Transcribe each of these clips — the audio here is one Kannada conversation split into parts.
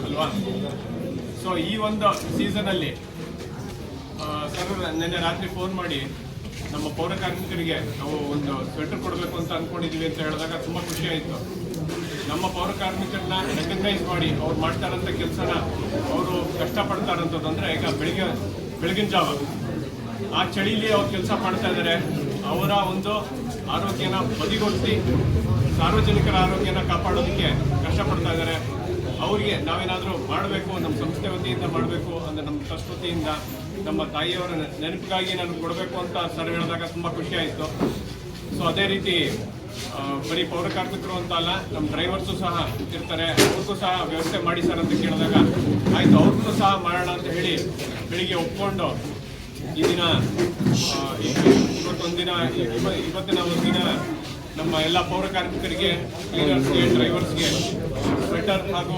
ಅಲ್ವಾ ಸೊ ಈ ಒಂದು ಸೀಸನಲ್ಲಿ ಸರ್ ನಿನ್ನೆ ರಾತ್ರಿ ಫೋನ್ ಮಾಡಿ ನಮ್ಮ ಪೌರ ಕಾರ್ಮಿಕರಿಗೆ ನಾವು ಒಂದು ಸ್ವೆಟರ್ ಕೊಡಬೇಕು ಅಂತ ಅನ್ಕೊಂಡಿದೀವಿ ಅಂತ ಹೇಳಿದಾಗ ತುಂಬ ಖುಷಿ ಆಯಿತು. ನಮ್ಮ ಪೌರ ಕಾರ್ಮಿಕರನ್ನ ರೆಕಗ್ನೈಸ್ ಮಾಡಿ ಅವ್ರು ಮಾಡ್ತಾರಂಥ ಕೆಲಸನ ಅವರು ಕಷ್ಟಪಡ್ತಾರಂಥದ್ದು ಅಂದರೆ ಈಗ ಬೆಳಿಗ್ಗೆ, ಬೆಳಗಿನ ಜಾವ. ಆ ಚಳಿಲಿ ಅವ್ರು ಕೆಲಸ ಮಾಡ್ತಾ ಇದ್ದಾರೆ ಅವರ ಒಂದು ಆರೋಗ್ಯನ ಬದಿಗೊಳಿಸಿ ಸಾರ್ವಜನಿಕರ ಆರೋಗ್ಯನ ಕಾಪಾಡೋದಕ್ಕೆ ಕಷ್ಟಪಡ್ತಾ ಇದ್ದಾರೆ ಅವರಿಗೆ ನಾವೇನಾದರೂ ಮಾಡಬೇಕು, ನಮ್ಮ ಸಂಸ್ಥೆ ವತಿಯಿಂದ ಮಾಡಬೇಕು ಅಂದರೆ ನಮ್ಮ ಟ್ರಸ್ಟ್ ವತಿಯಿಂದ ನಮ್ಮ ತಾಯಿಯವರ ನೆನಪಿಗಾಗಿ ನಾನು ಕೊಡಬೇಕು ಅಂತ ಸರ್ ಹೇಳಿದಾಗ ತುಂಬ ಆಯಿತು. ಸೊ ಅದೇ ರೀತಿ ಬರೀ ಪೌರ ಕಾರ್ಮಿಕರು ಅಂತ ಅಲ್ಲ, ನಮ್ಮ ಡ್ರೈವರ್ಸು ಸಹ ಇರ್ತಾರೆ, ಅವ್ರಿಗೂ ಸಹ ವ್ಯವಸ್ಥೆ ಮಾಡಿ ಸರ್ ಅಂತ ಕೇಳಿದಾಗ ಆಯಿತು, ಅವ್ರಿಗೂ ಸಹ ಮಾಡೋಣ ಅಂತ ಹೇಳಿ ಬೆಳಿಗ್ಗೆ ಒಪ್ಕೊಂಡು ಈ ದಿನ ಇವತ್ತೊಂದಿನ ಇವತ್ತಿನ ಒಂದಿನ ನಮ್ಮ ಎಲ್ಲ ಪೌರ ಕಾರ್ಮಿಕರಿಗೆ ಕ್ಲೀನರ್ಸ್ಗೆ ಡ್ರೈವರ್ಸ್ಗೆ ಸ್ವೆಟರ್ ಹಾಗೂ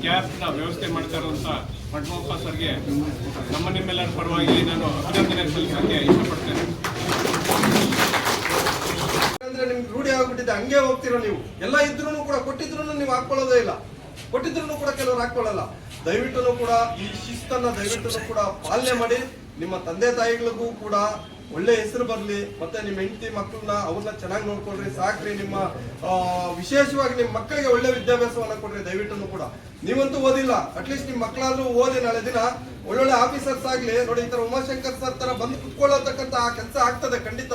ಕ್ಯಾಬ್ನ ವ್ಯವಸ್ಥೆ ಮಾಡ್ತಾ ಇರುವಂಥ ಪಟ್ಮಪ್ಪ ಸರ್ಗೆ ನಮ್ಮ ನಿಮ್ಮೆಲ್ಲರ ಪರವಾಗಿ ನಾನು ಅಭಿನಂದನೆ ಸಲ್ಲಿಸೋಕ್ಕೆ ಇಷ್ಟಪಡ್ತೇನೆ. ನಿಮ್ಗೆ ರೂಢಿ ಆಗ್ಬಿಟ್ಟಿದೆ, ಹಂಗೆ ಹೋಗ್ತಿರೋ ನೀವು? ಎಲ್ಲ ಇದ್ರೂ ಕೂಡ ಕೊಟ್ಟಿದ್ರು ನೀವು ಹಾಕೊಳ್ಳೋದೇ ಇಲ್ಲ. ಕೊಟ್ಟಿದ್ರು ಕೂಡ ಕೆಲವರು ಹಾಕೊಳ್ಳಲ್ಲ ದಯವಿಟ್ಟು ಕೂಡ ಈ ಶಿಸ್ತನ್ನ ದಯವಿಟ್ಟು ಕೂಡ ಪಾಲನೆ ಮಾಡಿ, ನಿಮ್ಮ ತಂದೆ ತಾಯಿಗಳಿಗೂ ಕೂಡ ಒಳ್ಳೆ ಹೆಸರು ಬರಲಿ, ಮತ್ತೆ ನಿಮ್ಮ ಹೆಂಡತಿ ಮಕ್ಕಳನ್ನ ಅವ್ರನ್ನ ಚೆನ್ನಾಗಿ ನೋಡ್ಕೊಳ್ರಿ, ಸಾಕ್ರಿ ನಿಮ್ಮ ವಿಶೇಷವಾಗಿ ನಿಮ್ಮ ಮಕ್ಕಳಿಗೆ ಒಳ್ಳೆ ವಿದ್ಯಾಭ್ಯಾಸವನ್ನ ಕೊಡ್ರಿ, ದಯವಿಟ್ಟು ಕೂಡ. ನೀವಂತೂ ಓದಿಲ್ಲ ಅಟ್ಲೀಸ್ಟ್ ನಿಮ್ಮ ಮಕ್ಕಳಾದ್ರೂ ಓದಿ ನಾಳೆ ದಿನ ಒಳ್ಳೊಳ್ಳೆ ಆಫೀಸರ್ಸ್ ಆಗ್ಲಿ, ನೋಡಿ ಈ ತರ ಉಮಾಶಂಕರ್ ಸರ್ ತರ ಬಂದು ಕುತ್ಕೊಳ್ಳೋತಕ್ಕಂತ ಆ ಕೆಲಸ ಆಗ್ತದೆ ಖಂಡಿತ.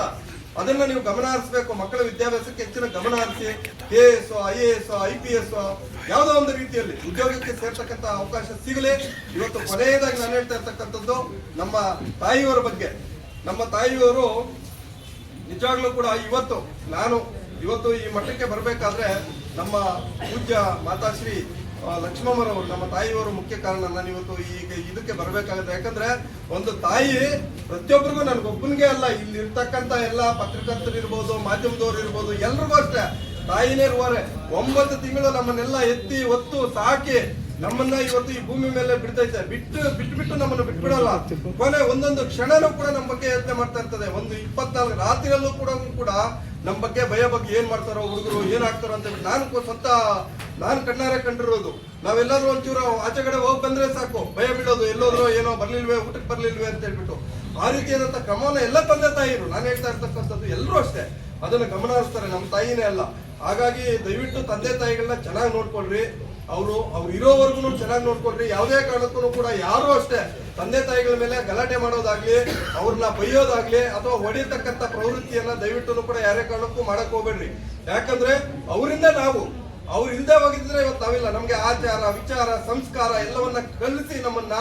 ಅದನ್ನ ನೀವು ಗಮನ ಹರಿಸಬೇಕು, ಮಕ್ಕಳ ವಿದ್ಯಾಭ್ಯಾಸಕ್ಕೆ ಹೆಚ್ಚಿನ ಗಮನ ಹರಿಸಿ K S I A S I P S ಯಾವುದೋ ಒಂದು ರೀತಿಯಲ್ಲಿ ಉದ್ಯೋಗಕ್ಕೆ ಸೇರ್ತಕ್ಕಂತ ಅವಕಾಶ ಸಿಗಲಿ. ಇವತ್ತು ಕೊನೆಯದಾಗಿ ನಾನು ಹೇಳ್ತಾ ಇರ್ತಕ್ಕಂಥದ್ದು ನಮ್ಮ ತಾಯಿಯವರ ಬಗ್ಗೆ. ನಮ್ಮ ತಾಯಿಯವರು ನಿಜವಾಗ್ಲೂ ಕೂಡ ಇವತ್ತು ನಾನು ಇವತ್ತು ಈ ಮಠಕ್ಕೆ ಬರಬೇಕಾದ್ರೆ ನಮ್ಮ ಪೂಜ್ಯ ಮಾತಾಶ್ರೀ ಲಕ್ಷ್ಮಮ್ಮರವರು, ನಮ್ಮ ತಾಯಿಯವರು ಮುಖ್ಯ ಕಾರಣ ನಾನು ಇವತ್ತು ಈಗ ಇದಕ್ಕೆ ಬರಬೇಕಾಗುತ್ತೆ. ಯಾಕಂದ್ರೆ ಒಂದು ತಾಯಿ ಪ್ರತಿಯೊಬ್ಬರಿಗೂ ನನಗೊಬ್ಬನಿಗೆ ಅಲ್ಲ, ಇಲ್ಲಿ ಇರ್ತಕ್ಕಂಥ ಎಲ್ಲ ಪತ್ರಕರ್ತರು ಇರ್ಬೋದು, ಮಾಧ್ಯಮದವ್ರು ಇರ್ಬೋದು, ಎಲ್ರಿಗೂ ಅಷ್ಟೇ ತಾಯಿನೇ ಇರುವಾರೆ ಒಂಬತ್ತು ತಿಂಗಳು ನಮ್ಮನ್ನೆಲ್ಲ ಎತ್ತಿ, ಒತ್ತು, ಸಾಕಿ ನಮ್ಮನ್ನ ಇವತ್ತು ಈ ಭೂಮಿ ಮೇಲೆ ಬಿಡ್ತೈತೆ ಬಿಟ್ಟು ಬಿಟ್ಟು ಬಿಟ್ಟು ನಮ್ಮನ್ನು ಬಿಟ್ಬಿಡಲ್ಲ. ಕೊನೆ ಒಂದೊಂದು ಕ್ಷಣನೂ ಕೂಡ ನಮ್ಮ ಬಗ್ಗೆ ಯೋಚನೆ ಮಾಡ್ತಾ ಇರ್ತದೆ. ಒಂದು ಇಪ್ಪತ್ನಾಲ್ಕು ರಾತ್ರಿಯಲ್ಲೂ ಕೂಡ ಕೂಡ ನಮ್ಮ ಬಗ್ಗೆ ಭಯ ಬಗ್ಗೆ ಏನ್ ಮಾಡ್ತಾರೋ ಹುಡುಗರು, ಏನ್ ಆಗ್ತಾರೋ ಅಂತ ಹೇಳಿ ನಾನು ಸ್ವತಃ, ನಾನು ಕಣ್ಣಾರೆ ಕಂಡಿರೋದು. ನಾವೆಲ್ಲರೂ ಒಂಚೂರು ಆಚೆಗಡೆ ಹೋಗಿ ಬಂದ್ರೆ ಸಾಕು. ಭಯ ಬಿಡೋದು ಎಲ್ಲೋದ್ರೋ ಏನೋ ಬರ್ಲಿಲ್ವೇ, ಊಟಕ್ಕೆ ಬರ್ಲಿಲ್ವೇ ಅಂತ ಹೇಳ್ಬಿಟ್ಟು. ಆ ಏನಂತ ಕ್ರಮವನ್ನ ಎಲ್ಲ ತಂದೆ ತಾಯಿರು, ನಾನು ಹೇಳ್ತಾ ಇರ್ತಕ್ಕಂಥದ್ದು ಎಲ್ಲರೂ ಅಷ್ಟೇ. ಅದನ್ನ ಗಮನ ಹರಿಸ್ತಾರೆ. ನಮ್ಮ ತಾಯಿನೇ ಅಲ್ಲ. ಹಾಗಾಗಿ ದಯವಿಟ್ಟು ತಂದೆ ತಾಯಿಗಳನ್ನ ಚೆನ್ನಾಗಿ ನೋಡ್ಕೊಳ್ರಿ. ಅವರು, ಅವ್ರು ಇರೋವರೆಗೂ ಚೆನ್ನಾಗಿ ನೋಡ್ಕೊಳ್ರಿ. ಯಾವುದೇ ಕಾರಣಕ್ಕೂ ಕೂಡ ಯಾರು ಅಷ್ಟೇ ತಂದೆ ತಾಯಿಗಳ ಮೇಲೆ ಗಲಾಟೆ ಮಾಡೋದಾಗ್ಲಿ ಅವ್ರನ್ನ ಬೈಯೋದಾಗ್ಲಿ ಅಥವಾ ಹೊಡಿರ್ತಕ್ಕಂಥ ಪ್ರವೃತ್ತಿಯನ್ನ ದಯವಿಟ್ಟು ಕೂಡ ಯಾರೇ ಕಾರಣಕ್ಕೂ ಮಾಡಕ್ ಹೋಗ್ಬೇಡ್ರಿ. ಯಾಕಂದ್ರೆ ಅವರಿಂದ ನಾವು, ಅವ್ರು ಹಿಂದೆ ಹೋಗಿದ್ರೆ ಇವತ್ತು ನಾವಿಲ್ಲ. ನಮ್ಗೆ ಆಚಾರ, ವಿಚಾರ, ಸಂಸ್ಕಾರ ಎಲ್ಲವನ್ನ ಕಲಿಸಿ ನಮ್ಮನ್ನ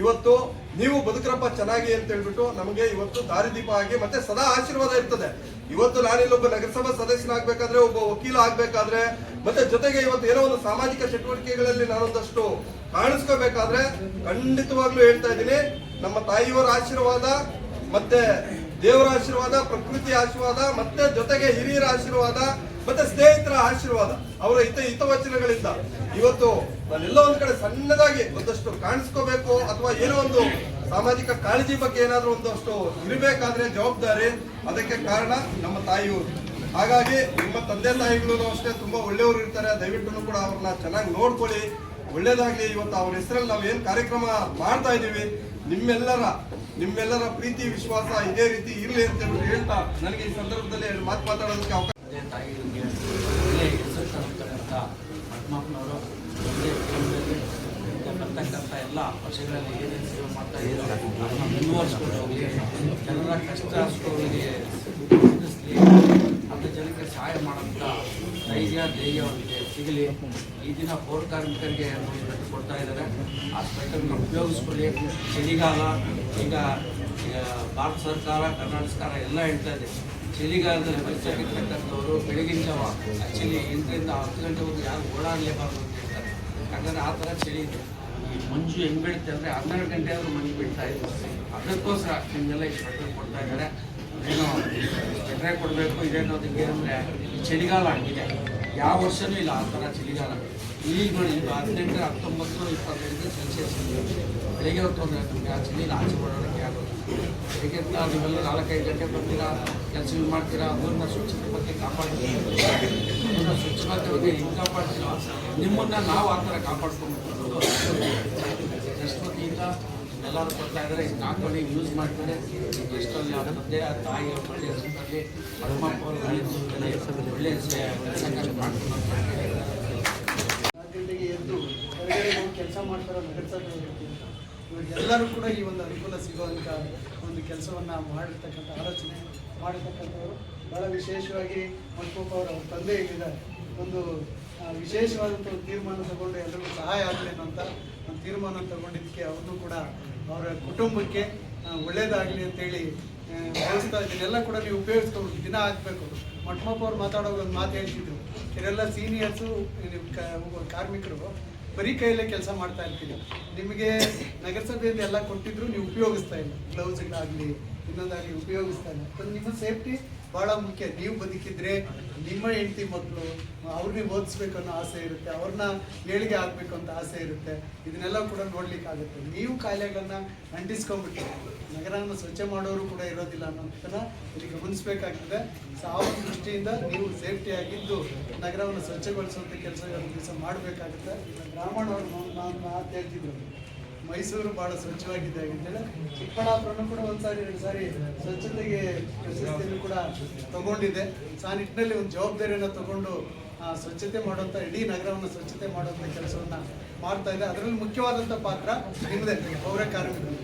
ಇವತ್ತು ನೀವು ಬದುಕ್ರಪ್ಪ ಚೆನ್ನಾಗಿ ಅಂತ ಹೇಳ್ಬಿಟ್ಟು ನಮಗೆ ಇವತ್ತು ದಾರಿದೀಪ ಆಗಿ ಮತ್ತೆ ಸದಾ ಆಶೀರ್ವಾದ ಇರ್ತದೆ. ಇವತ್ತು ನಾನಿಲ್ಲೊಬ್ಬ ನಗರಸಭಾ ಸದಸ್ಯನಾಗಬೇಕಾದ್ರೆ, ಒಬ್ಬ ವಕೀಲ ಆಗ್ಬೇಕಾದ್ರೆ, ಮತ್ತೆ ಜೊತೆಗೆ ಇವತ್ತು ಏನೋ ಒಂದು ಸಾಮಾಜಿಕ ಚಟುವಟಿಕೆಗಳಲ್ಲಿ ನಾನೊಂದಷ್ಟು ಕಾಣಿಸ್ಕೋಬೇಕಾದ್ರೆ ಖಂಡಿತವಾಗ್ಲೂ ಹೇಳ್ತಾ ಇದ್ದೀನಿ, ನಮ್ಮ ತಾಯಿಯವರ ಆಶೀರ್ವಾದ, ಮತ್ತೆ ದೇವರ ಆಶೀರ್ವಾದ ಪ್ರಕೃತಿ ಆಶೀರ್ವಾದ, ಮತ್ತೆ ಜೊತೆಗೆ ಹಿರಿಯರ ಆಶೀರ್ವಾದ ಮತ್ತೆ ಸ್ನೇಹಿತರ ಆಶೀರ್ವಾದ, ಅವರ ಹಿತ ಹಿತವಚನಗಳಿಂದ. ಇವತ್ತು ನಾನೆಲ್ಲೋ ಒಂದ್ ಕಡೆ ಸಣ್ಣದಾಗಿ ಒಂದಷ್ಟು ಕಾಣಿಸ್ಕೋಬೇಕು ಅಥವಾ ಏನೋ ಒಂದು ಸಾಮಾಜಿಕ ಕಾಳಜಿ ಬಗ್ಗೆ ಏನಾದ್ರೂ ಒಂದಷ್ಟು ಇರಬೇಕಾದ್ರೆ ಜವಾಬ್ದಾರಿ ಅದಕ್ಕೆ ಕಾರಣ ನಮ್ಮ ತಾಯಿಯವರು. ಹಾಗಾಗಿ ನಿಮ್ಮ ತಂದೆ ತಾಯಿಗಳು ಅಷ್ಟೇ ತುಂಬಾ ಒಳ್ಳೆಯವರು ಇರ್ತಾರೆ. ದಯವಿಟ್ಟು ಕೂಡ ಅವ್ರನ್ನ ಚೆನ್ನಾಗಿ ನೋಡ್ಕೊಳ್ಳಿ. ಒಳ್ಳೇದಾಗ್ಲಿ, ಇವತ್ತು ಅವ್ರ ಹೆಸರಲ್ಲಿ ನಾವು ಏನ್ ಕಾರ್ಯಕ್ರಮ ಮಾಡ್ತಾ ಇದೀವಿ ನಿಮ್ಮೆಲ್ಲರ ನಿಮ್ಮೆಲ್ಲರ ಪ್ರೀತಿ, ವಿಶ್ವಾಸ ಇದೇ ರೀತಿ ಇರಲಿ ಅಂತ ಹೇಳ್ತಾ ನನಗೆ ಈ ಸಂದರ್ಭದಲ್ಲಿ ಮಾತು ಮಾತಾಡೋದಕ್ಕೆ ಅವಕಾಶ ತಂದೆ ತಾಯಿಗಳಿಗೆ ಒಳ್ಳೆಯ ಹೆಸರು ತರತಕ್ಕಂಥ ಪದ್ಮಪ್ಪನವರು ಒಂದೇ ಈಗ ಬರ್ತಕ್ಕಂಥ ಎಲ್ಲ ವರ್ಷಗಳಲ್ಲಿ ಏನೇನು ಸೇವೆ ಮಾಡ್ತಾ ಇದ್ದಾರೆ ಮುಂದುವರಿಸ್ಕೊಂಡು ಹೋಗಲಿ ಜನರ ಕಷ್ಟ ಅಷ್ಟೋರಿಗೆ ಸ್ಪಂದಿಸ್ಲಿ ಅಂಥ ಜನಕ್ಕೆ ಸಹಾಯ ಮಾಡೋಂಥ ಧೈರ್ಯ ಧೈರ್ಯ ಅವರಿಗೆ ಸಿಗಲಿ, ಈ ದಿನ ಪೌರ ಕಾರ್ಮಿಕರಿಗೆ ಸ್ವೆಟರ್ ಕೊಡ್ತಾ ಇದ್ದಾರೆ. ಆ ಸ್ವೆಟರ್ನ ಉಪಯೋಗಿಸ್ಕೊಳ್ಳಿ ಚಳಿಗಾಲ ಈಗ ಭಾರತ ಸರ್ಕಾರ, ಕರ್ನಾಟಕ ಸರ್ಕಾರ ಎಲ್ಲ ಹೇಳ್ತಾ ಇದೆ. ಚಳಿಗಾಲದಲ್ಲಿ ಬಸ್ಸಲ್ಲಿರ್ತಕ್ಕಂಥವ್ರು ಬೆಳಗಿನ ಜಾವ ಆ್ಯಕ್ಚುಲಿ ಎಂಟರಿಂದ ಹತ್ತು ಗಂಟೆವರೆಗೂ ಯಾರು ಓಡಾಡಲೇಬಾರ್ದು ಅಂತ ಹೇಳ್ತಾರೆ. ಯಾಕಂದರೆ ಆ ಥರ ಚಳಿ ಇದೆ. ಈ ಮಂಜು ಹೆಂಗೆ ಬೀಳುತ್ತೆ ಅಂದರೆ ಹನ್ನೆರಡು ಗಂಟೆ ಆದರೂ ಮಂಜು ಬೀಳ್ತಾ ಇತ್ತು ಅದಕ್ಕೋಸ್ಕರ ನಿಮಗೆಲ್ಲ ಈ ಸ್ವೆಟರ್ ಕೊಡ್ತಾ ಇದ್ದಾರೆ. ಏನೋ ಸ್ವೆಟ್ರೇ ಕೊಡಬೇಕು ಇದೇನೋ ಏನಂದರೆ ಚಳಿಗಾಲ ಆಗಿದೆ. ಯಾವ ವರ್ಷವೂ ಇಲ್ಲ ಆ ಥರ ಚಳಿಗಾಲ. ಈಗ ನೋಡಿ ಈಗ ಹದಿನೆಂಟು ಹತ್ತೊಂಬತ್ತು ಇಪ್ಪತ್ತೈದು ಸೆಲ್ಸಿಯಸ್ ಬೆಳಗ್ಗೆ ಹೊತ್ತು ಅಂದರೆ ನಮಗೆ ಆ ಚಳಿಲಿ ಆಚೆ ಆಗೋಲ್ಲ ಹೇಗೆ ಅಂತ ನೀವೆಲ್ಲ ನಾಲ್ಕೈದು ಗಂಟೆ ಬರ್ತೀರಾ? ಕೆಲಸ ಮಾಡ್ತೀರಾ? ಊರಿನ ಸ್ವಚ್ಛತೆ ಬಗ್ಗೆ ಕಾಪಾಡ್ತೀರಾ? ಅದನ್ನ ಸ್ವಚ್ಛತೆ ಬಗ್ಗೆ ಹೆಂಗೆ? ಕಾಪಾಡ್ತೀರಾ? ನಿಮ್ಮನ್ನು ನಾವು ಆ ಥರ ಕಾಪಾಡ್ಕೊಂಡು ಎಷ್ಟೊತ್ತಿಂದ ಎಲ್ಲರೂ ಬರ್ತಾ ಇದ್ದಾರೆ ಇದು ಹಾಕೊಂಡು ಯೂಸ್ ಮಾಡ್ತಾರೆ. ಎಷ್ಟಲ್ಲಿ ಆ ತಂದೆ ಆ ತಾಯಿ ಅವ್ರ ಒಳ್ಳೆಯ ಹೆಸರಲ್ಲಿ ಅವರು ಒಳ್ಳೆಯ ಸಂಘರ್ಷ ಮಾಡ್ಕೊಂಡು ನಾಲ್ಕು ಎದ್ದು ಕೆಲಸ ಮಾಡ್ತಾರೋ? ನಗರಸಭೆ ಎಲ್ಲರೂ ಕೂಡ ಈ ಒಂದು ಅನುಕೂಲ ಸಿಗುವಂತ ಒಂದು ಕೆಲಸವನ್ನು ಮಾಡಿರ್ತಕ್ಕಂಥ ಆಲೋಚನೆ ಮಾಡಿರ್ತಕ್ಕಂಥವ್ರು ಭಾಳ ವಿಶೇಷವಾಗಿ ಮಟ್ಕೋಪ ಅವರ ತಂದೆ ಹೇಳಿದ್ದಾರೆ ಒಂದು ವಿಶೇಷವಾದಂಥ ಒಂದು ತೀರ್ಮಾನ ತಗೊಂಡು ಎಲ್ಲರಿಗೂ ಸಹಾಯ ಆಗಲಿ ಅಂತ ಒಂದು ತೀರ್ಮಾನ ತಗೊಂಡಿದ್ದಕ್ಕೆ ಅವ್ರನ್ನೂ ಕೂಡ ಅವರ ಕುಟುಂಬಕ್ಕೆ ಒಳ್ಳೇದಾಗಲಿ ಅಂತೇಳಿ ಭಾವಿಸ್ತಾ ಇದನ್ನೆಲ್ಲ ಕೂಡ ನೀವು ಉಪಯೋಗಿಸ್ಕೊಂಡು ದಿನ ಆಗಬೇಕು. ಮಟ್ಮಪ್ಪ ಅವ್ರು ಮಾತಾಡೋ ಒಂದು ಮಾತು ಹೇಳ್ತಿದ್ರು. ಇದೆಲ್ಲ ಸೀನಿಯರ್ಸು, ನಿಮ್ಮ ಕಾರ್ಮಿಕರು ಬರೀ ಕೈಯಲ್ಲೇ ಕೆಲಸ ಮಾಡ್ತಾ ಇರ್ತೀನಿ. ನಿಮಗೆ ನಗರಸಭೆಯಿಂದ ಎಲ್ಲ ಕೊಟ್ಟಿದ್ರು, ನೀವು ಉಪಯೋಗಿಸ್ತಾ ಇಲ್ಲ. ಗ್ಲೌಸ್ಗಳಾಗಲಿ ಇನ್ನೊಂದಾಗಲಿ ಉಪಯೋಗಿಸ್ತಾ ಇಲ್ಲ. ನಿಮ್ಮ ಸೇಫ್ಟಿ ಭಾಳ ಮುಖ್ಯ. ನೀವು ಬದುಕಿದ್ರೆ ನಿಮ್ಮ ಹೆಂಡತಿ ಮಕ್ಕಳು ಅವ್ರನ್ನ ಓದಿಸ್ಬೇಕು ಅನ್ನೋ ಆಸೆ ಇರುತ್ತೆ ಅವ್ರನ್ನ ಏಳಿಗೆ ಆಗಬೇಕು ಅಂತ ಆಸೆ ಇರುತ್ತೆ. ಇದನ್ನೆಲ್ಲ ಕೂಡ ನೋಡ್ಲಿಕ್ಕಾಗುತ್ತೆ. ನೀವು ಕಾಯಿಲೆಗಳನ್ನ ಅಂಟಿಸ್ಕೊಂಡ್ಬಿಟ್ಟು ನಗರವನ್ನು ಸ್ವಚ್ಛ ಮಾಡೋರು ಕೂಡ ಇರೋದಿಲ್ಲ ಅನ್ನೋದನ್ನ ಇಲ್ಲಿ ಗಮನಿಸಬೇಕಾಗ್ತದೆ. ಸೊ ಆ ದೃಷ್ಟಿಯಿಂದ ನೀವು ಸೇಫ್ಟಿ ಆಗಿದ್ದು ನಗರವನ್ನು ಸ್ವಚ್ಛಗೊಳಿಸುವಂಥ ಕೆಲಸ ದಿವಸ ಮಾಡಬೇಕಾಗುತ್ತೆ. ಬ್ರಾಹ್ಮಣ ಅವರು ನಾನು ಮಾತು ಹೇಳ್ತಿದ್ರು. ಮೈಸೂರು ಬಹಳ ಸ್ವಚ್ಛವಾಗಿದೆ ಅಂತೇಳಿ ಚಿಕ್ಕಬಳ್ಳಾಪುರನು ಕೂಡ ಒಂದ್ಸಾರಿ ಎರಡು ಸಾರಿ ಸ್ವಚ್ಛತೆಗೆ ಪ್ರಶಸ್ತಿಯನ್ನು ಕೂಡ ತಗೊಂಡಿದೆ. ಸೊ ಆ ನಿಟ್ಟಿನಲ್ಲಿ ಒಂದು ಜವಾಬ್ದಾರಿಯನ್ನು ತಗೊಂಡು ಸ್ವಚ್ಛತೆ ಮಾಡುವಂಥ ಇಡೀ ನಗರವನ್ನು ಸ್ವಚ್ಛತೆ ಮಾಡುವಂಥ ಕೆಲಸವನ್ನು ಮಾಡ್ತಾ ಇದೆ. ಅದರಲ್ಲಿ ಮುಖ್ಯವಾದಂಥ ಪಾತ್ರ ನಿಮ್ಮದೇ ಪೌರ ಕಾರ್ಮಿಕರು